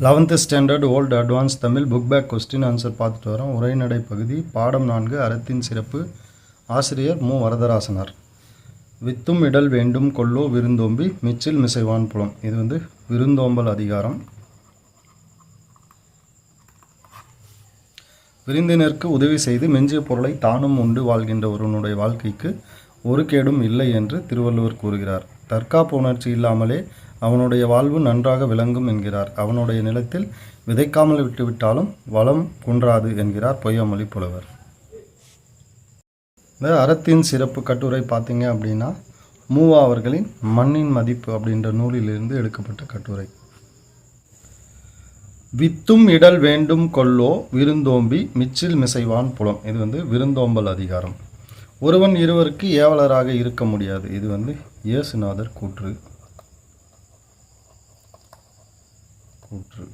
Eleventh standard old advance Tamil book back question answer பார்த்துட்டு வரோம். உரைநடை பகுதி பாடம் நான்கு அறத்தின் சிறப்பு. ஆசிரியர் மு. வரதராசனார். வித்தும் இடல் வேண்டும் கொல்லோ விருந்தோம்பி மிச்சில் மிசைவான் புலம். இது வந்து விருந்தோம்பல் அதிகாரம். விருந்தினருக்கு உதவி செய்து மெஞ்சிய பொருளை தானும் உண்டு வாழ்கின்ற ஒருவனுடைய வாழ்க்கைக்கு ஒரு கேடும் இல்லை என்று திருவள்ளுவர் கூறுகிறார். தற்காப்பு உணர்ச்சி இல்லாமலே அவனுடைய வாழ்வு நன்றாக விளங்கும் என்கிறார். அவனுடைய நிலத்தில் விதைக்காமல் விட்டுவிட்டாலும் வளம் குன்றாது என்கிறார் பொய்யமொழி புலவர். இந்த அறத்தின் சிறப்பு கட்டுரை பார்த்தீங்க அப்படின்னா மூவா அவர்களின் மண்ணின் மதிப்பு அப்படின்ற நூலிலிருந்து எடுக்கப்பட்ட கட்டுரை. வித்தும் இடல் வேண்டும் கொல்லோ விருந்தோம்பி மிச்சில் மிசைவான் புலம். இது வந்து விருந்தோம்பல் அதிகாரம். ஒருவன் இருவருக்கு ஏவலராக இருக்க முடியாது. இது வந்து இயேசுநாதர் கூற்று. கூற்று.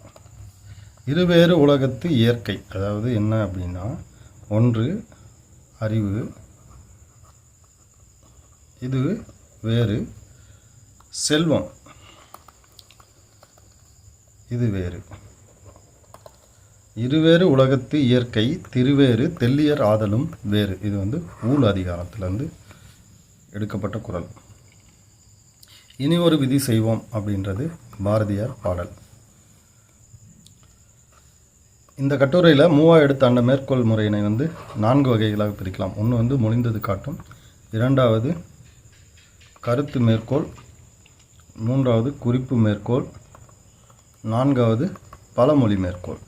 இருவேறு உலகத்து இயற்கை. அதாவது என்ன அப்படின்னா ஒன்று அறிவு. இது வேறு. செல்வம். இது வேறு. இருவேறு உலகத்து இயற்கை திருவேறு தெல்லியர் ஆதலும் வேறு. இது வந்து ஊழ் அதிகாரத்திலிருந்து எடுக்கப்பட்ட குரல். இனி ஒரு விதி செய்வோம் அப்படின்றது பாரதியார் பாடல். இந்த கட்டுரையில் மூவா எடுத்த அண்ட மேற்கோள் முறையினை வந்து நான்கு வகைகளாக பிரிக்கலாம். ஒன்று வந்து மொழிந்தது காட்டும் இரண்டாவது கருத்து மேற்கோள் மூன்றாவது குறிப்பு மேற்கோள் நான்காவது பழமொழி மேற்கோள்.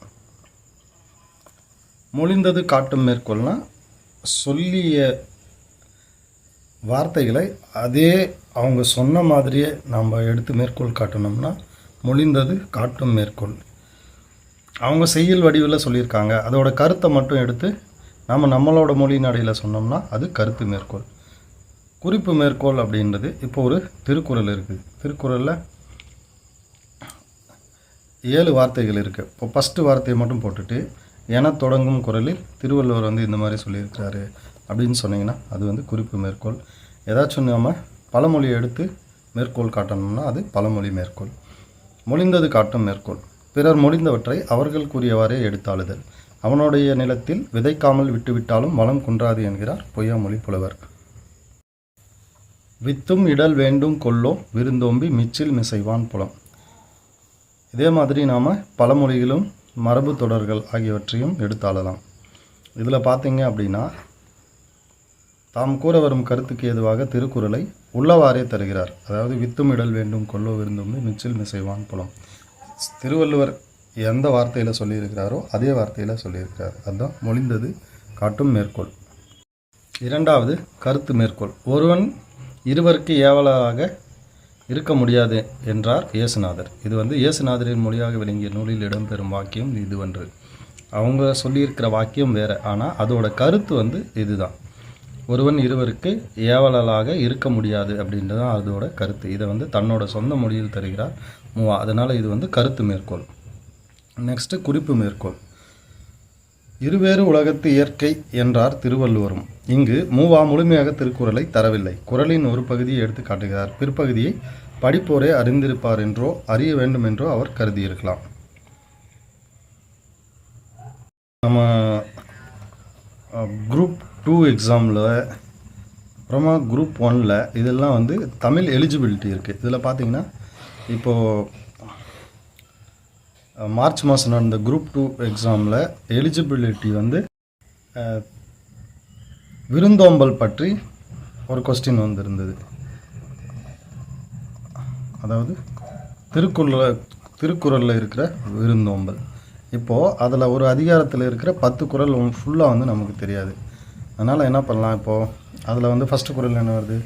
மொழிந்தது காட்டும் மேற்கோள்னால் சொல்லிய வார்த்தைகளை அதே அவங்க சொன்ன மாதிரியே நம்ம எடுத்து மேற்கோள் காட்டணும்னா மொழிந்தது காட்டும் மேற்கோள். அவங்க செய்யுள் வடிவில் சொல்லியிருக்காங்க. அதோட கருத்தை மட்டும் எடுத்து நம்ம நம்மளோட மொழி நடையில் சொன்னோம்னா அது கருத்து மேற்கோள். குறிப்பு மேற்கோள் அப்படின்றது இப்போ ஒரு திருக்குறள் இருக்குது. திருக்குறளில் ஏழு வார்த்தைகள் இருக்குது இப்போ ஃபஸ்ட்டு வார்த்தையை மட்டும் போட்டுட்டு என தொடங்கும் குரலில் திருவள்ளுவர் வந்து இந்த மாதிரி சொல்லியிருக்கிறாரு அப்படின்னு சொன்னிங்கன்னா அது வந்து குறிப்பு மேற்கோள். ஏதாச்சும் நம்ம பழமொழியை எடுத்து மேற்கோள் காட்டணும்னா அது பழமொழி மேற்கோள். மொழிந்தது காட்டும் மேற்கோள். பிறர் முடிந்தவற்றை அவர்கள் கூறியவாறே எடுத்தாளுதல். அவனுடைய நிலத்தில் விதைக்காமல் விட்டுவிட்டாலும் வளம் குன்றாது என்கிறார் பொய்யாமொழி புலவர். வித்தும் இடல் வேண்டும் கொல்லோ விருந்தோம்பி மிச்சில் மிசைவான் புலம். இதே மாதிரி நாம் பழமொழிகளும் மரபு தொடர்கள் ஆகியவற்றையும் எடுத்தாளலாம். இதில் பார்த்தீங்க அப்படின்னா தாம் கூற வரும் கருத்துக்கு ஏதுவாக திருக்குறளை உள்ளவாறே தருகிறார். அதாவது வித்தும் இடல் வேண்டும் கொல்லோ விருந்தோம்பி மிச்சில் மிசைவான் புலம். திருவள்ளுவர் எந்த வார்த்தையில் சொல்லியிருக்கிறாரோ அதே வார்த்தையில் சொல்லியிருக்கிறார். அதுதான் மொழிந்தது காட்டும் மேற்கோள். இரண்டாவது கருத்து மேற்கோள். ஒருவன் இருவருக்கு ஏவலாக இருக்க முடியாது என்றார் இயேசுநாதர். இது வந்து இயேசுநாதரின் மொழியாக விளங்கிய நூலில் இடம்பெறும் வாக்கியம் இதுவன்று. அவங்க சொல்லியிருக்கிற வாக்கியம் வேறு. ஆனால் அதோட கருத்து வந்து இதுதான். ஒருவன் இருவருக்கு ஏவலலாக இருக்க முடியாது அப்படின்றது தான் அதோட கருத்து. இதை வந்து தன்னோட சொந்த மொழியில் தருகிறார் மூவா. அதனால் இது வந்து கருத்து மேற்கோள். நெக்ஸ்ட்டு குறிப்பு மேற்கோள். இருவேறு உலகத்து இயற்கை என்றார் திருவள்ளுவரும். இங்கு மூவா முழுமையாக திருக்குறளை தரவில்லை. குறளின் ஒரு பகுதியை எடுத்து காட்டுகிறார். பிற்பகுதியை படிப்போரே அறிந்திருப்பார் என்றோ அறிய வேண்டும் என்றோ அவர் கருதியிருக்கலாம். நம்ம குரூப் டூ எக்ஸாமில் அப்புறமா குரூப் ஒனில் இதெல்லாம் வந்து தமிழ் எலிஜிபிலிட்டி இருக்குது இதில் பார்த்தீங்கன்னா இப்போது மார்ச் மாதம் நடந்த குரூப் டூ எக்ஸாமில் எலிஜிபிலிட்டி வந்து விருந்தோம்பல் பற்றி ஒரு கொஸ்டின் வந்திருந்தது. அதாவது திருக்குறளில் திருக்குறளில் இருக்கிற விருந்தோம்பல். இப்போது அதில் ஒரு அதிகாரத்தில் இருக்கிற பத்து குறள் ஃபுல்லாக வந்து நமக்கு தெரியாது. அதனால் என்ன பண்ணலாம் இப்போது அதில் வந்து ஃபஸ்ட்டு குறள் என்ன வருது?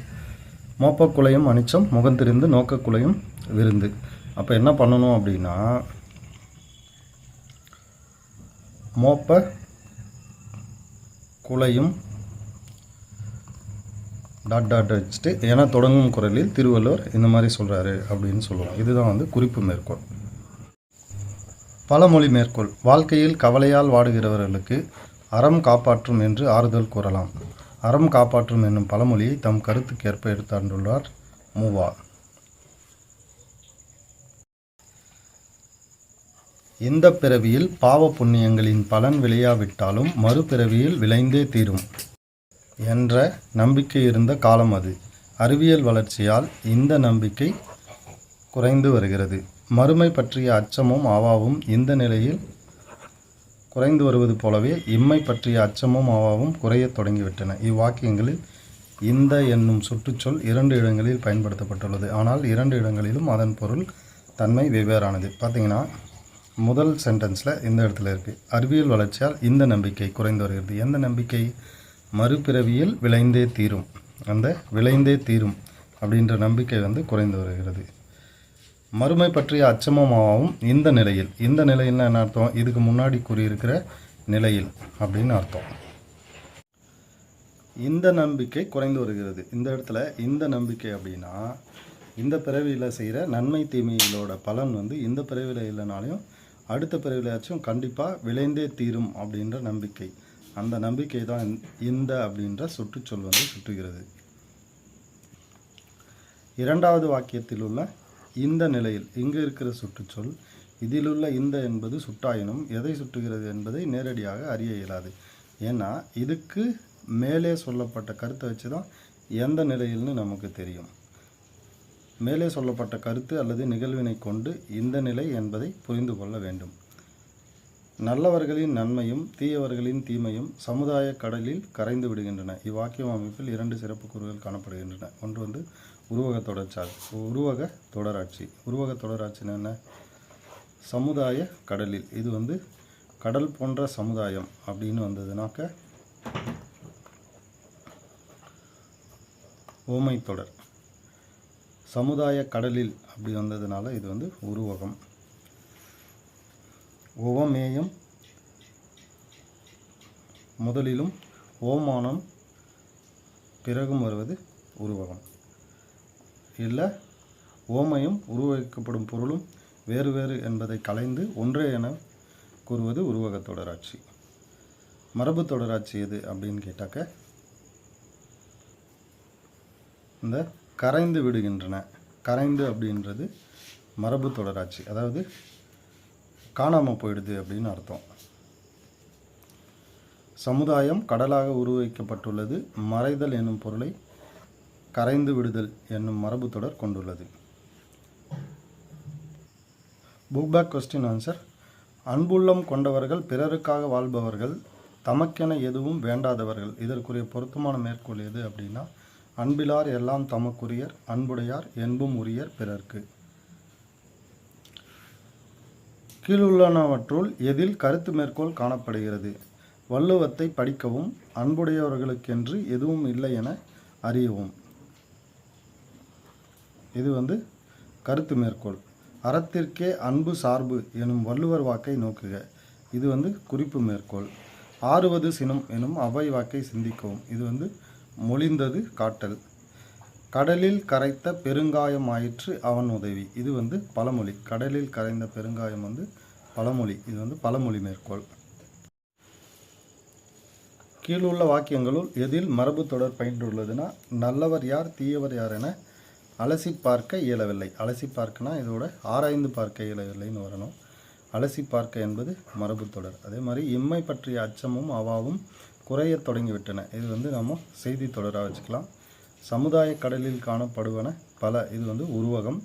மோப்பக்குலையும் அனிச்சம் முகந்திருந்து நோக்கக்குலையும் விருந்து. அப்போ என்ன பண்ணணும் அப்படின்னா மோப்ப குலையும் டாட் டாட் வச்சுட்டு என தொடங்கும் குரலில் திருவள்ளுவர் இந்த மாதிரி சொல்கிறாரு அப்படின்னு சொல்லுவோம். இதுதான் வந்து குறிப்பு மேற்கோள். பழமொழி மேற்கோள். வாழ்க்கையில் கவலையால் வாடுகிறவர்களுக்கு அறம் காப்பாற்றும் என்று ஆறுதல் கூறலாம். அறம் காப்பாற்றும் என்னும் பழமொழியை தம் கருத்துக்கேற்ப எடுத்தாண்டுள்ளார் மூவா. இந்த பிறவியில் பாவ புண்ணியங்களின் பலன் விளையாவிட்டாலும் மறுபிறவியில் விளைந்தே தீரும் என்ற நம்பிக்கை இருந்த காலம் அது. அறிவியல் வளர்ச்சியால் இந்த நம்பிக்கை குறைந்து வருகிறது. மறுமை பற்றிய அச்சமும் ஆவாவும் இந்த நிலையில் குறைந்து வருவது போலவே இம்மை பற்றிய அச்சமும் அவாவும் குறையத் தொடங்கிவிட்டன. இவ்வாக்கியங்களில் இந்த என்னும் சுற்றுச்சொல் இரண்டு இடங்களில் பயன்படுத்தப்பட்டுள்ளது. ஆனால் இரண்டு இடங்களிலும் அதன் பொருள் தன்மை வெவ்வேறானது. பார்த்தீங்கன்னா முதல் சென்டென்ஸில் இந்த இடத்துல இருக்குது அறிவியல் வளர்ச்சியால் இந்த நம்பிக்கை குறைந்து வருகிறது. எந்த நம்பிக்கை? மறுபிறவியில் விளைந்தே தீரும். அந்த விளைந்தே தீரும் அப்படின்ற நம்பிக்கை வந்து குறைந்து வருகிறது. மறுமை பற்றிய அச்சமமாகவும் இந்த நிலையில். இந்த நிலையில் என்ன அர்த்தம்? இதுக்கு முன்னாடி கூறியிருக்கிற நிலையில் அப்படின்னு அர்த்தம். இந்த நம்பிக்கை குறைந்து வருகிறது. இந்த இடத்துல இந்த நம்பிக்கை அப்படின்னா இந்த பிறவியில் செய்கிற நன்மை தீமைகளோட பலன் வந்து இந்த பிறவியில் இல்லைனாலையும் அடுத்த பிறவிலையாச்சும் கண்டிப்பாக விளைந்தே தீரும் அப்படின்ற நம்பிக்கை. அந்த நம்பிக்கை தான் இந்த அப்படின்ற சுற்றுச்சொல் வந்து சுற்றுகிறது. இரண்டாவது வாக்கியத்தில் உள்ள இந்த நிலையில் இங்கு இருக்கிற சுற்றுச்சொல் இதிலுள்ள இந்த என்பது சுட்டாயினும் எதை சுட்டுகிறது என்பதை நேரடியாக அறிய இயலாது. ஏன்னா இதுக்கு மேலே சொல்லப்பட்ட கருத்தை வச்சு தான் எந்த நிலையில்னு நமக்கு தெரியும். மேலே சொல்லப்பட்ட கருத்து அல்லது நிகழ்வினை கொண்டு இந்த நிலை என்பதை புரிந்து கொள்ள வேண்டும். நல்லவர்களின் நன்மையும் தீயவர்களின் தீமையும் சமுதாய கடலில் கரைந்து விடுகின்றன. இவ்வாக்கியம் அமைப்பில் இரண்டு சிறப்பு கூறுகள் காணப்படுகின்றன. ஒன்று வந்து உருவக தொடர்ச்சாட்சி உருவக தொடராட்சி. உருவக தொடராட்சின்னு என்ன? சமுதாய கடலில். இது வந்து கடல் போன்ற சமுதாயம் அப்படின்னு வந்ததுனாக்க ஓமை தொடர். சமுதாய கடலில் அப்படி வந்ததுனால இது வந்து உருவகம். உவமேயம் முதலிலும் ஓமானம் பிறகும் வருவது உருவகம். இல்லை ஓமையும் உருவகிக்கப்படும் பொருளும் வேறு வேறு என்பதை கலைந்து ஒன்றே என கூறுவது உருவக தொடராட்சி. மரபு தொடராட்சி எது அப்படின்னு கேட்டாக்க இந்த கரைந்து விடுகின்றன. கரைந்து அப்படின்றது மரபு தொடராட்சி. அதாவது காணாமல் போயிடுது அப்படின்னு அர்த்தம். சமுதாயம் கடலாக உருவாக்கப்பட்டுள்ளது மறைதல் என்னும் பொருளை கரைந்து விடுதல் என்னும் மரபு தொடர் கொண்டுள்ளது. புக் பேக் கொஸ்டின் ஆன்சர் அன்புள்ளம் கொண்டவர்கள் பிறருக்காக வாழ்பவர்கள் தமக்கென எதுவும் வேண்டாதவர்கள். இதற்குரிய பொருத்தமான மேற்கோள் எது அப்படின்னா அன்பிலார் எல்லாம் தமக்குரியர் அன்புடையார் என்பும் உரியர் பிறர்க்கு. கீழுள்ளனவற்றுள் எதில் கருத்து மேற்கோள் காணப்படுகிறது? வள்ளுவத்தை படிக்கவும் அன்புடையவர்களுக்கென்று எதுவும் இல்லை என அறியவும். இது வந்து கருத்து மேற்கோள். அறத்திற்கே அன்பு சார்பு எனும் வள்ளுவர் வாக்கை நோக்குக. இது வந்து குறிப்பு மேற்கோள். ஆறுவது சினம் எனும் அவை வாக்கை சிந்திக்கவும். இது வந்து மொழிந்தது காட்டல். கடலில் கரைத்த பெருங்காயம் ஆயிற்று அவன் உதவி. இது வந்து பழமொழி. கடலில் கரைந்த பெருங்காயம் வந்து பழமொழி. இது வந்து பழமொழி மேற்கோள். கீழுள்ள வாக்கியங்களுள் எதில் மரபு தொடர் பயின்றுள்ளதுன்னா நல்லவர் யார் தீயவர் யார் என அலசி பார்க்க இயலவில்லை. அலசி பார்க்கனா இதோட ஆராய்ந்து பார்க்க இயலவில்லைன்னு வரணும். அலசி பார்க்க என்பது மரபு தொடர். அதே மாதிரி இம்மை பற்றிய அச்சமும் அவாவும் குறையத் தொடங்கிவிட்டன. இது வந்து நம்ம செய்தி தொடராக வச்சுக்கலாம். சமுதாய கடலில் காணப்படுவன பல. இது வந்து உருவகம்.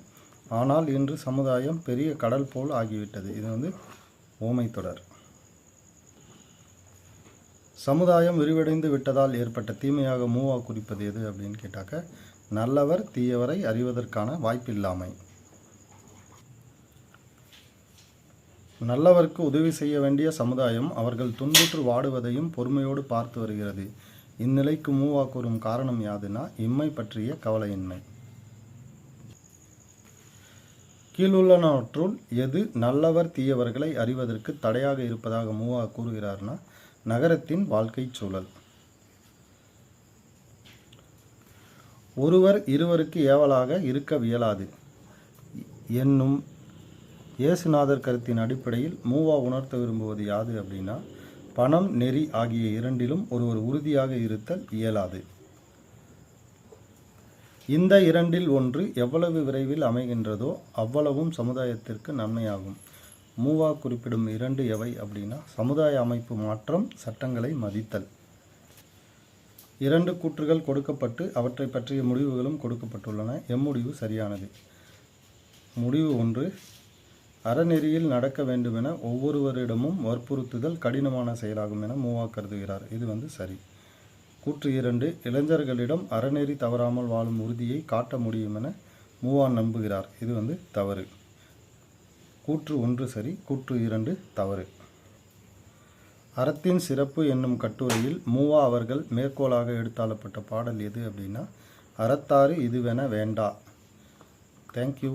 ஆனால் இன்று சமுதாயம் பெரிய கடல் போல் ஆகிவிட்டது. இது வந்து ஓமை தொடர். சமுதாயம் விரிவடைந்து விட்டதால் ஏற்பட்ட தீமையாக மூவா குறிப்பது எது அப்படின்னு கேட்டாக்க நல்லவர் தீயவரை அறிவதற்கான வாய்ப்பில்லாமை. நல்லவருக்கு உதவி செய்ய வேண்டிய சமுதாயம் அவர்கள் துன்புற்று வாடுவதையும் பொறுமையோடு பார்த்து வருகிறது. இந்நிலைக்கு மூவா கூறும் காரணம் யாதுன்னா இம்மை பற்றிய கவலையின்மை. கீழுள்ளனவற்றுள் எது நல்லவர் தீயவர்களை அறிவதற்கு தடையாக இருப்பதாக மூவா கூறுகிறார்னா நகரத்தின் வாழ்க்கைச் சூழல். ஒருவர் இருவருக்கு ஏவலாக இருக்க வியலாது என்னும் இயேசுநாதர் கருத்தின் அடிப்படையில் மூவா உணர்த்த விரும்புவது யாது அப்படின்னா பணம் நெறி ஆகிய இரண்டிலும் ஒருவர் உறுதியாக இருத்தல் இயலாது. இந்த இரண்டில் ஒன்று எவ்வளவு விரைவில் அமைகின்றதோ அவ்வளவும் சமுதாயத்திற்கு நன்மையாகும். மூவா குறிப்பிடும் இரண்டு எவை அப்படின்னா சமுதாய அமைப்பு மாற்றம் சட்டங்களை மதித்தல். இரண்டு கூற்றுகள் கொடுக்கப்பட்டு அவற்றை பற்றிய முடிவுகளும் கொடுக்கப்பட்டுள்ளன. எம்முடிவு சரியானது. முடிவு ஒன்று. அறநெறியில் நடக்க வேண்டுமென ஒவ்வொருவரிடமும் வற்புறுத்துதல் கடினமான செயலாகும் என மூவா கருதுகிறார். இது வந்து சரி. கூற்று இரண்டு. இளைஞர்களிடம் அறநெறி தவறாமல் வாழும் உறுதியை காட்ட முடியும் என மூவா நம்புகிறார். இது வந்து தவறு. கூற்று ஒன்று சரி. கூற்று இரண்டு தவறு. அறத்தின் சிறப்பு என்னும் கட்டுரையில் மூவா அவர்கள் மேற்கோளாக எடுத்தாளப்பட்ட பாடல் எது அப்படின்னா அறத்தாறு இதுவென வேண்டா. தேங்க்யூ